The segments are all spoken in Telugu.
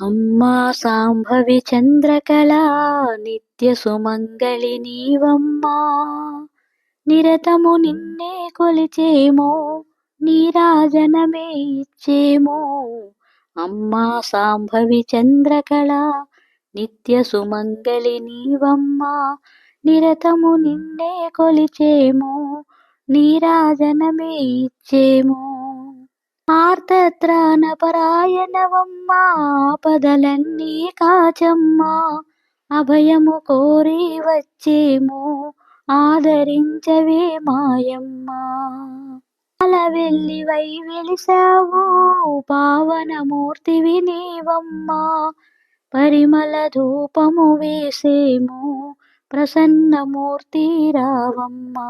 అమ్మా సాంభవి చంద్రకళా నిత్య సుమంగళి నీవమ్మా. నిరతము నిన్నే కొలిచేమో నీరాజనమే ఇచ్చేమో. అమ్మా సాంభవి చంద్రకళ నిత్య సుమంగళి నీవమ్మా. నిరతము నిన్నే కొలిచేమో నీరాజనమే ఇచ్చేమో. ఆర్తత్రాణపరాయణవమ్మా ఆపదలన్నీ కాచమ్మా అభయము కోరి వచ్చేమో ఆదరించవే మాయమ్మా. అలవెల్లివై వెలిసావు పావనమూర్తివి నీవమ్మా పరిమళ ధూపము వేసేము ప్రసన్నమూర్తి రావమ్మా.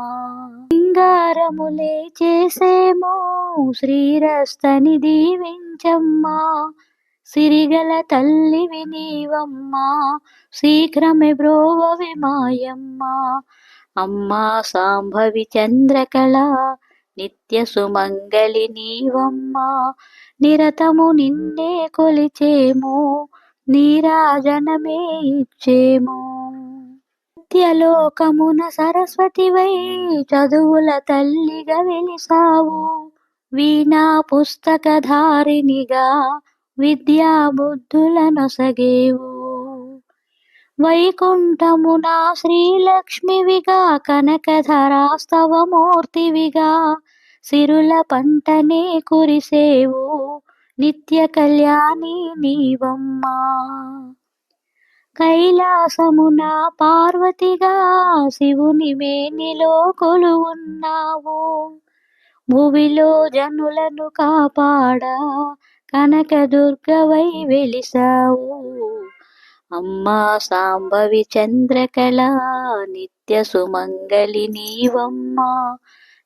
సింగారములే చేసేమో శ్రీరస్తని దీవించమ్మా. సిరిగల తల్లివి నీవమ్మా శీఘ్రమే బ్రోవవి మాయమ్మా. అమ్మా సాంభవి చంద్రకళ నిత్య సుమంగళి నీవమ్మా. నిరతము నిన్నే కొలిచేమో నీరాజనమే ఇచ్చేమో. నిత్యలోకమున సరస్వతివై చదువుల తల్లిగా వెలిసావు. వీణా పుస్తకధారినిగా విద్యా బుద్ధుల నొసగేవు. వైకుంఠమున శ్రీలక్ష్మివిగా కనకధరాస్తవమూర్తివిగా సిరుల పంటనే కురిసేవు. నిత్య కళ్యాణి నీవమ్మా. కైలాసమున పార్వతిగా శివుని మేనిలో కొలువున్నావు. భువిలో జనులను కాపాడా కనకదుర్గవై వెలిసావు. అమ్మా సాంబవి చంద్రకళ నిత్య సుమంగళి నీవమ్మా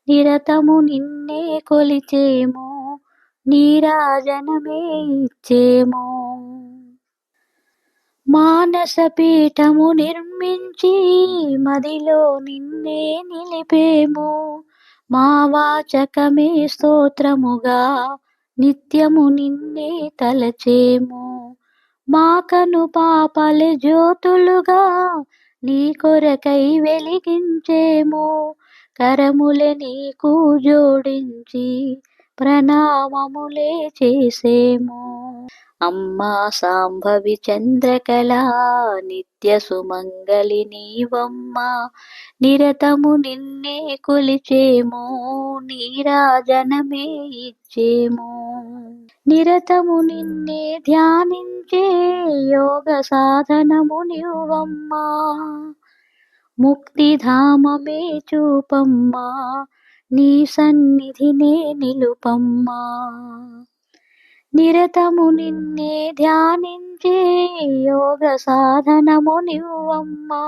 నిరతము నిన్నే కొలిచేమో నీరాజనమే ఇచ్చేమో. మానసపీఠము నిర్మించి మదిలో నిన్నే నిలిపేము. మా వాచకమే స్తోత్రముగా నిత్యము నిన్నే తలచేము. మాకను పాపల జ్యోతులుగా నీ కొరకై వెలిగించేము. కరములే నీకు జోడించి ప్రణామములే చేసేము. అమ్మా సాంభవి చంద్రకళా నిత్య సుమంగళి నీవమ్మా. నిరతము నిన్నే కొలిచేము నీరాజనమే ఇచ్చేము. నిరతము నిన్నే ధ్యానించే యోగ సాధనము నీవమ్మా. ముక్తిధామమే చూపమ్మా నీ సన్నిధినే నిలుపమ్మా. నిరతము నిన్నే ధ్యానించే యోగ సాధనము నివ్వమ్మా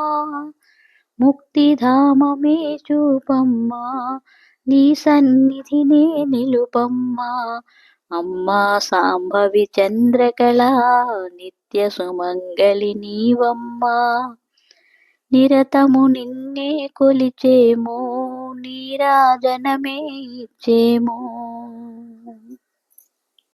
ముక్తిధామమే చూపమ్మా. నీ సన్నిధినే నిలుపమ్మా. అమ్మా సాంభవి చంద్రకళ నిత్య సుమంగళి నీవమ్మా. నిరతము నిన్నే కొలిచేమో నీరాజనమే ఇచ్చేమో.